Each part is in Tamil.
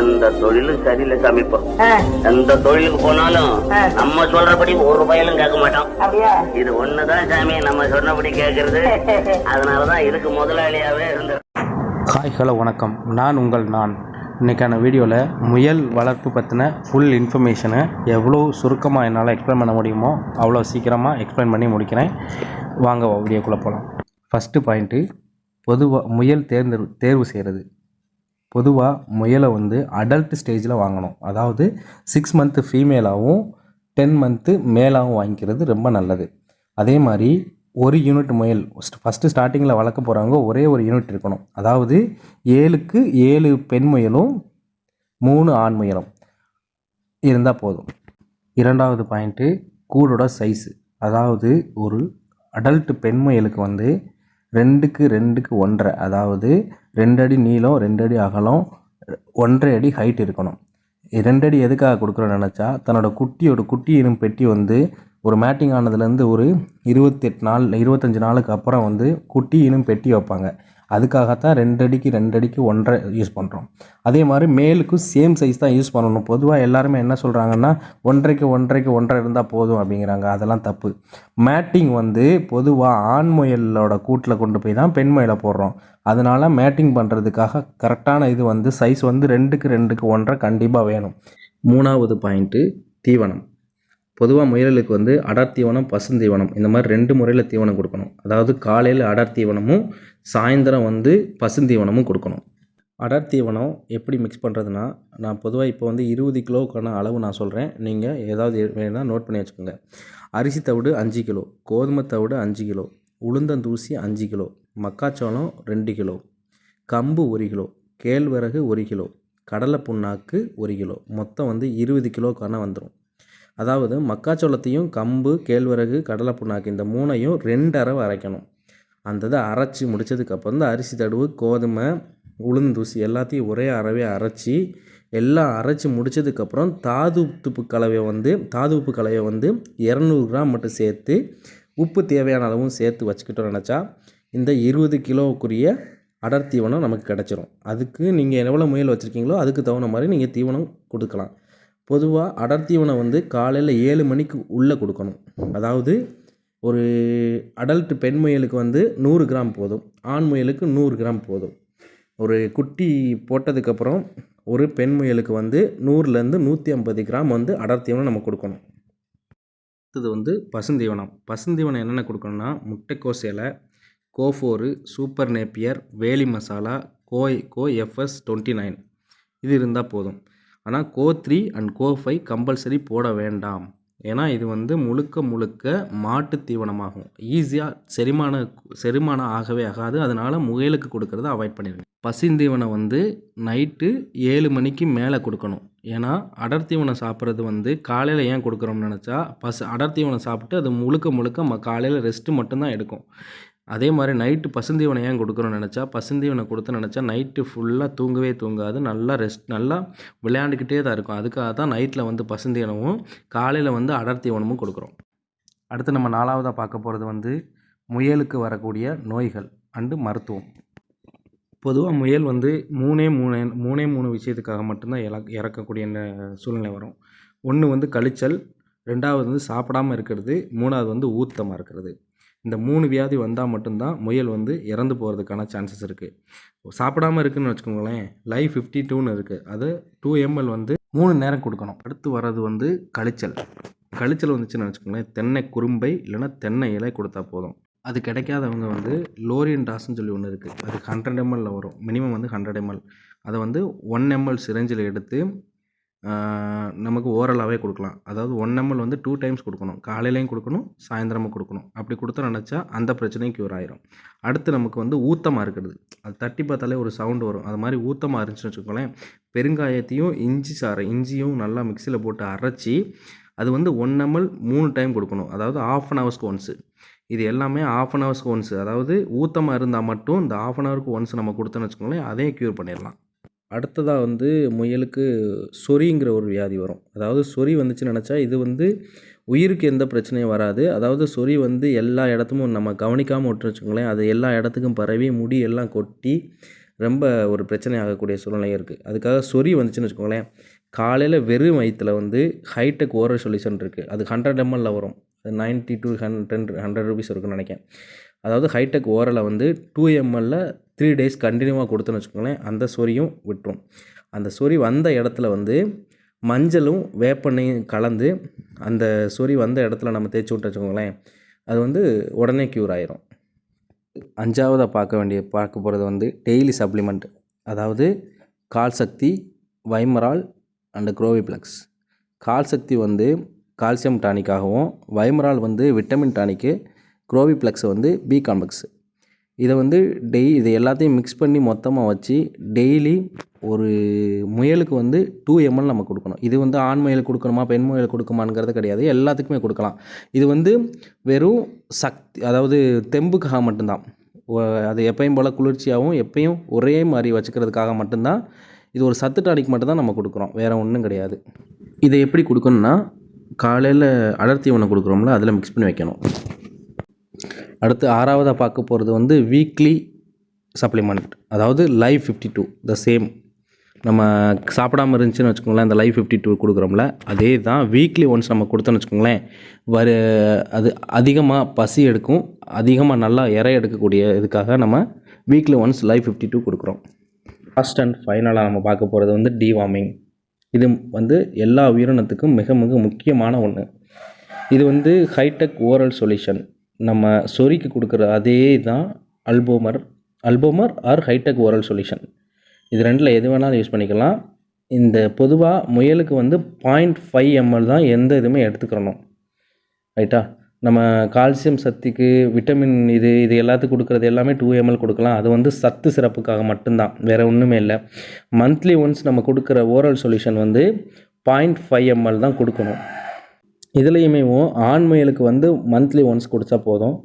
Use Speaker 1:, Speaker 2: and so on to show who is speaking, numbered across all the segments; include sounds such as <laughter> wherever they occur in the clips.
Speaker 1: எந்த தொழிலும் சரியில்லை சாமி இப்போ. எந்த தொழிலுக்கு போனாலும். நம்ம சொல்றபடி ஒரு ரூபாயிலும் கேட்க மாட்டோம். இது ஒண்ணுதான் சாமி நம்ம சொன்னபடி கேட்கறது. <laughs> அதனாலதான் இதுக்கு முதலாளியாவே இருந்த
Speaker 2: ஹாய் ஹலோ வணக்கம். நான் உங்கள் நான். இன்றைக்கான வீடியோவில் முயல் வளர்ப்பு பற்றின ஃபுல் இன்ஃபர்மேஷனை எவ்வளோ சுருக்கமாக என்னால் எக்ஸ்பிளைன் பண்ண முடியுமோ அவ்வளோ சீக்கிரமாக எக்ஸ்பிளைன் பண்ணி முடிக்கிறேன். வாங்க வீடியோக்குள்ளே போகலாம் ஃபஸ்ட்டு பாயிண்ட்டு பொதுவாக முயல் தேர்ந்தெடு தேர்வு செய்கிறது பொதுவாக முயலை வந்து அடல்ட் ஸ்டேஜில் வாங்கணும். அதாவது சிக்ஸ் மந்த்து ஃபீமேலாகவும் டென் மந்த்து மேலாகவும் வாங்கிக்கிறது ரொம்ப நல்லது. அதே மாதிரி ஒரு யூனிட் முயல் ஃபஸ்ட்டு ஸ்டார்டிங்கில் வளர்க்க போகிறவங்க ஒரே ஒரு யூனிட் இருக்கணும். அதாவது ஏழுக்கு ஏழு பெண் முயலும் மூணு ஆண் முயலும். இருந்தால் போதும். இரண்டாவது பாயிண்ட்டு கூடோட சைஸு அதாவது ஒரு அடல்ட் பெண் முயலுக்கு வந்து ரெண்டுக்கு ரெண்டுக்கு ஒன்றரை. அதாவது ரெண்டு அடி நீளம் ரெண்டு அடி அகலம் ஒன்றரை அடி ஹைட் இருக்கணும். ரெண்டு அடி எதுக்காக கொடுக்குறோன்னு நினச்சா தன்னோட குட்டியோட குட்டி எனும் பெட்டி வந்து ஒரு மேட்டிங் ஆனதுலேருந்து ஒரு இருபத்தெட்டு நாள் இருபத்தஞ்சி நாளுக்கு அப்புறம் வந்து குட்டி எனும் பெட்டி வைப்பாங்க. அதுக்காகத்தான் ரெண்டு அடிக்கு ரெண்டு அடிக்கு ஒன்றரை யூஸ் பண்ணுறோம் அதே மாதிரி மேலுக்கும் சேம் சைஸ் தான் யூஸ் பண்ணணும். பொதுவாக எல்லாருமே என்ன சொல்கிறாங்கன்னா ஒன்றரைக்கு ஒன்றரைக்கு ஒன்றரை இருந்தால் போதும் அப்படிங்கிறாங்க. அதெல்லாம் தப்பு. மேட்டிங் வந்து பொதுவாக ஆண் முயலோட கூட்டில் கொண்டு போய் தான் பெண் முயலை போடுறோம். அதனால் மேட்டிங் பண்ணுறதுக்காக கரெக்டான இது வந்து சைஸ் வந்து ரெண்டுக்கு ரெண்டுக்கு ஒன்றரை கண்டிப்பாக வேணும். மூணாவது பாயிண்ட்டு தீவனம். பொதுவாக முயலுக்கு வந்து அடர் தீவனம் பசுந்தீவனம் இந்த மாதிரி ரெண்டு முறையில் தீவனம் கொடுக்கணும். அதாவது காலையில் அடர் தீவனமும் சாயந்தரம் வந்து பசுந்தீவனமும் கொடுக்கணும். அடர் தீவனம் எப்படி மிக்ஸ் பண்ணுறதுன்னா நான் பொதுவாக இப்போ வந்து இருபது கிலோவுக்கான அளவு நான் சொல்கிறேன் நீங்கள் ஏதாவது வேணால் நோட் பண்ணி வச்சுக்கோங்க. அரிசி தவிடு அஞ்சு கிலோ கோதுமை தவிடு அஞ்சு கிலோ உளுந்தந்தூசி அஞ்சு கிலோ மக்காச்சோளம் ரெண்டு கிலோ கம்பு ஒரு கிலோ கேழ்வரகு ஒரு கிலோ கடலை புண்ணாக்கு ஒரு கிலோ மொத்தம் வந்து இருபது கிலோக்கான வந்துடும் அதாவது மக்காச்சோளத்தையும் கம்பு கேழ்வரகு கடலை புண்ணாக்கு இந்த மூணையும் ரெண்டு அரவு அரைக்கணும். அந்த இதை அரைச்சி முடிச்சதுக்கப்புறம் தான் அரிசி தடுவு கோதுமை உளுந்தூசி எல்லாத்தையும் ஒரே அறவே அரைச்சி எல்லாம் அரைச்சி முடிச்சதுக்கப்புறம் தாது உப்பு கலவையை வந்து தாது உப்பு கலவையை வந்து இரநூறு கிராம் மட்டும் சேர்த்து உப்பு தேவையான அளவும் சேர்த்து வச்சுக்கிட்டோம் நினச்சா இந்த இருபது கிலோவுக்குரிய அடர் தீவனம் நமக்கு கிடச்சிரும். அதுக்கு நீங்கள் எவ்வளோ முயல் வச்சுருக்கீங்களோ அதுக்கு தகுந்த மாதிரி நீங்கள் தீவனம் கொடுக்கலாம். பொதுவாக அடர் தீவனம் வந்து காலையில் ஏழு மணிக்கு உள்ளே கொடுக்கணும். அதாவது ஒரு அடல்ட் பெண் முயலுக்கு வந்து நூறு கிராம் போதும் ஆண் முயலுக்கு நூறு கிராம் போதும். ஒரு குட்டி போட்டதுக்கப்புறம் ஒரு பெண் முயலுக்கு வந்து நூறுலேருந்து நூற்றி ஐம்பது கிராம் வந்து அடர் தீவனம் நம்ம கொடுக்கணும். அடுத்தது வந்து பசுந்தீவனம். பசுந்தீவனம் என்னென்ன கொடுக்கணும்னா முட்டைக்கோஸ் இலை கோஃபோரு சூப்பர் நேப்பியர் வேலி மசாலா கோய் கோ எஃப்எஸ் டுவெண்ட்டி நைன். இது இருந்தால் போதும். ஆனால் co three and co five compulsory போட வேண்டாம். ஏன்னா இது வந்து முழுக்க முழுக்க மாட்டு தீவனமாகும். ஈஸியாக செரிமான செரிமானம் ஆகவே ஆகாது. அதனால் முயலுக்கு கொடுக்கறத அவாய்ட் பண்ணிடுங்க பசிந்தீவனம் வந்து நைட்டு ஏழு மணிக்கு மேலே கொடுக்கணும். ஏன்னா அடர்த்தீவனம் சாப்பிட்றது வந்து காலையில் ஏன் கொடுக்குறோம்னு நினச்சா பசு அடர்த்தீவனம் சாப்பிட்டு அது முழுக்க முழுக்க ம காலையில் ரெஸ்ட்டு மட்டும்தான் எடுக்கும். அதே மாதிரி நைட்டு பசுந்தீவனை ஏன் கொடுக்குறோன்னு நினச்சா பசுந்தீவனை கொடுத்து நினச்சா நைட்டு ஃபுல்லாக தூங்கவே தூங்காது. நல்லா ரெஸ்ட் நல்லா விளையாண்டுக்கிட்டே தான் இருக்கும். அதுக்காக தான் நைட்டில் வந்து பசுந்தீவனமும் காலையில் வந்து அடர் தீவனமும் கொடுக்குறோம். அடுத்து நம்ம நாலாவதாக பார்க்க போகிறது வந்து முயலுக்கு வரக்கூடிய நோய்கள் அண்டு மருத்துவம். பொதுவாக முயல் வந்து மூணே மூணு மூணே மூணு விஷயத்துக்காக மட்டும்தான் இல இறக்கக்கூடிய ந- சூழ்நிலை வரும். ஒன்று வந்து கழிச்சல் ரெண்டாவது வந்து சாப்பிடாம இருக்கிறது மூணாவது வந்து ஊத்தமாக இருக்கிறது. இந்த மூணு வியாதி வந்தால் மட்டும்தான் முயல் வந்து இறந்து போகிறதுக்கான சான்சஸ் இருக்குது சாப்பிடாம இருக்குதுன்னு வச்சுக்கோங்களேன் லைவ் ஃபிஃப்டி டூன்னு இருக்குது அது டூ எம்எல் வந்து மூணு நேரம் கொடுக்கணும். அடுத்து வர்றது வந்து கழிச்சல். கழிச்சல் வந்துச்சுன்னு வச்சுக்கோங்களேன் தென்னை குறும்பை இல்லைன்னா தென்னை இலை கொடுத்தா போதும். அது கிடைக்காதவங்க வந்து லோரியன் டாஸ்ன்னு சொல்லி ஒன்று இருக்குது அது ஹண்ட்ரட் எம்எல்ல வரும். மினிமம் வந்து ஹண்ட்ரட் எம்எல் அதை வந்து ஒன் எம்எல் சிரஞ்சில் எடுத்து நமக்கு ஓரலாகவே கொடுக்கலாம். அதாவது ஒன் எம்எல் வந்து டூ டைம்ஸ் கொடுக்கணும். காலையிலையும் கொடுக்கணும் சாயந்தரமும் கொடுக்கணும். அப்படி கொடுத்தா நினச்சா அந்த பிரச்சனையும் க்யூர் ஆயிரும். அடுத்து நமக்கு வந்து ஊத்தமாக இருக்கிறது அது தட்டி பார்த்தாலே ஒரு சவுண்டு வரும். அது மாதிரி ஊத்தமாக இருந்துச்சுன்னு வச்சுக்கோங்களேன். பெருங்காயத்தையும் இஞ்சி சாறை இஞ்சியும் நல்லா மிக்சியில் போட்டு அரைச்சி அது வந்து ஒன் எம்எல் மூணு டைம் கொடுக்கணும். அதாவது ஆஃப் அன் ஹவர்ஸ்க்கு ஒன்ஸு இது எல்லாமே ஆஃப் அன் ஹவர்ஸ்க்கு ஒன்ஸு அதாவது ஊத்தமாக இருந்தால் மட்டும் இந்த ஆஃப் அன் ஹவருக்கு ஒன்ஸ் நம்ம கொடுத்தோன்னு வச்சுக்கோங்களேன் அதையும் க்யூர் பண்ணிடலாம். அடுத்ததாக வந்து முயலுக்கு சொறிங்கிற ஒரு வியாதி வரும். அதாவது சொறி வந்துச்சுன்னு நினச்சா இது வந்து உயிருக்கு எந்த பிரச்சனையும் வராது. அதாவது சொறி வந்து எல்லா இடத்துமும் நம்ம கவனிக்காமல் விட்டு வச்சுக்கோங்களேன் அது எல்லா இடத்துக்கும் பரவி முடி எல்லாம் கொட்டி ரொம்ப ஒரு பிரச்சனை ஆகக்கூடிய சூழ்நிலை இருக்குது அதுக்காக சொறி வந்துச்சுன்னு வச்சுக்கோங்களேன் காலையில் வெறும் வயிற்றில் வந்து ஹைடெக் ஓரல் சொல்யூஷன் இருக்குது அது ஹண்ட்ரட் எம்எல்ல வரும். அது ninety two hundred hundred rupees இருக்குன்னு நினைக்கிறேன். அதாவது ஹைடெக் ஓரலை வந்து டூ எம்எல்ல த்ரீ டேஸ் கண்டினியூவாக கொடுத்தோன்னு வச்சுக்கோங்களேன் அந்த சொறியும் விட்டுரும். அந்த சொறி வந்த இடத்துல வந்து மஞ்சளும் வேப்பெண்ணையும் கலந்து அந்த சொறி வந்த இடத்துல நம்ம தேய்ச்சி விட்டு வச்சுக்கோங்களேன் அது வந்து உடனே க்யூர் ஆயிரும். அஞ்சாவதாக பார்க்க வேண்டிய பார்க்க போகிறது வந்து டெய்லி சப்ளிமெண்ட் அதாவது கால் சக்தி வைமரால் அண்டு குரோவிப்ளக்ஸ் கால் சக்தி வந்து கால்சியம் டானிக்காகவும் வைமரால் வந்து விட்டமின் டானிக்கு குரோவிப்ளக்ஸ் வந்து பி காம்ப்ளெக்ஸ் இதை வந்து டெய் இது எல்லாத்தையும் மிக்ஸ் பண்ணி மொத்தமாக வச்சு டெய்லி ஒரு முயலுக்கு வந்து டூ எம்எல் நம்ம கொடுக்கணும். இது வந்து ஆண் முயல் கொடுக்கணுமா பெண் முயலுக்கு கொடுக்குமாங்கிறது கிடையாது. எல்லாத்துக்குமே கொடுக்கலாம். இது வந்து வெறும் சக்தி அதாவது தெம்புக்காக மட்டும்தான். அது எப்பயும் போல் குளிர்ச்சியாகவும் எப்பயும் ஒரே மாதிரி வச்சுக்கிறதுக்காக மட்டும்தான். இது ஒரு சத்து டானிக் மட்டும்தான் நம்ம கொடுக்குறோம். வேறு ஒன்றும் கிடையாது. இதை எப்படி கொடுக்கணும்னா காலையில் அடர்த்தி ஒன்று கொடுக்குறோம்ல அதில் மிக்ஸ் பண்ணி வைக்கணும். அடுத்து ஆறாவதாக பார்க்க போகிறது வந்து வீக்லி சப்ளிமெண்ட் அதாவது Liv fifty two the same நம்ம சாப்பிடாம இருந்துச்சுன்னு வச்சுக்கோங்களேன் அந்த லைவ் ஃபிஃப்டி டூ கொடுக்குறோம்ல அதே தான் வீக்லி ஒன்ஸ் நம்ம கொடுத்தோன்னு வச்சுக்கோங்களேன் வர அது அதிகமாக பசி எடுக்கும் அதிகமாக நல்லா இறை எடுக்கக்கூடிய இதுக்காக நம்ம weekly once Liv fifty two கொடுக்குறோம் ஃபஸ்ட் அண்ட் ஃபைனலாக நம்ம பார்க்க போகிறது வந்து டிவார்மிங் இது வந்து எல்லா உயிரினத்துக்கும் மிக மிக முக்கியமான ஒன்று இது வந்து ஹைடெக் ஓரல் சொல்யூஷன் நம்ம சொரிக்கு கொடுக்குற அதே தான் அல்போமர் அல்போமர் ஆர் ஹைடெக் ஓரல் சொல்யூஷன் இது ரெண்டில் எது வேணாலும் யூஸ் பண்ணிக்கலாம். இந்த பொதுவாக முயலுக்கு வந்து பாயிண்ட் ஃபைவ் எம்எல் தான் எந்த இதுவுமே எடுத்துக்கிறணும். ரைட்டா நம்ம கால்சியம் சத்துக்கு விட்டமின் இது இது எல்லாத்துக்கும் கொடுக்குறது எல்லாமே டூ எம்எல் கொடுக்கலாம். அது வந்து சத்து சிறப்புக்காக மட்டும்தான். வேறு ஒன்றுமே இல்லை. மந்த்லி ஒன்ஸ் நம்ம கொடுக்குற ஓரல் சொல்யூஷன் வந்து பாயிண்ட் ஃபைவ் எம்எல் தான் கொடுக்கணும். இதுலேயுமே ஆண் முயலுக்கு வந்து மந்த்லி ஒன்ஸ் குடித்தா போதும்.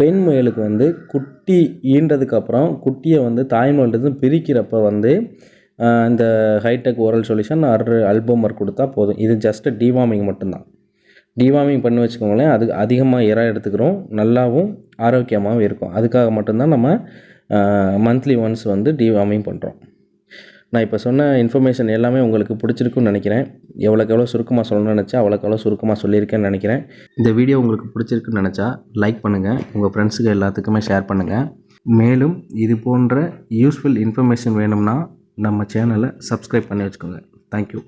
Speaker 2: பெண் முயலுக்கு வந்து குட்டி ஈன்றதுக்கப்புறம் குட்டியை வந்து தாய்மொழிலிருந்து பிரிக்கிறப்ப வந்து இந்த ஹைடெக் ஓரல் சொல்யூஷன் அர் அல்போமர் கொடுத்தா போதும். இது ஜஸ்ட் டிவார்மிங் மட்டும்தான். டிவார்மிங் பண்ணி வச்சுக்கோங்களேன் அது அதிகமாக இறை எடுத்துக்கிறோம். நல்லாவும் ஆரோக்கியமாகவும் இருக்கும். அதுக்காக மட்டும்தான் நம்ம மந்த்லி ஒன்ஸ் வந்து டிவார்மிங் பண்ணுறோம் நான் இப்போ சொன்ன இன்ஃபர்மேஷன் எல்லாமே உங்களுக்கு பிடிச்சிருக்குன்னு நினைக்கிறேன். எவ்வளோக்கு எவ்வளோ சுருக்கமாக சொல்லணும்னு நினச்சா அவ்வளோக்கு எவ்வளோ சுருக்கமாக சொல்லியிருக்கேன்னு நினைக்கிறேன். இந்த வீடியோ உங்களுக்கு பிடிச்சிருக்குன்னு நினச்சா லைக் பண்ணுங்கள் உங்கள் ஃப்ரெண்ட்ஸுக்கு எல்லாத்துக்குமே ஷேர் பண்ணுங்கள் மேலும் இது போன்ற யூஸ்ஃபுல் இன்ஃபர்மேஷன் வேணும்னா நம்ம சேனலை சப்ஸ்கிரைப் பண்ணி வச்சுக்கோங்க. தேங்க்யூ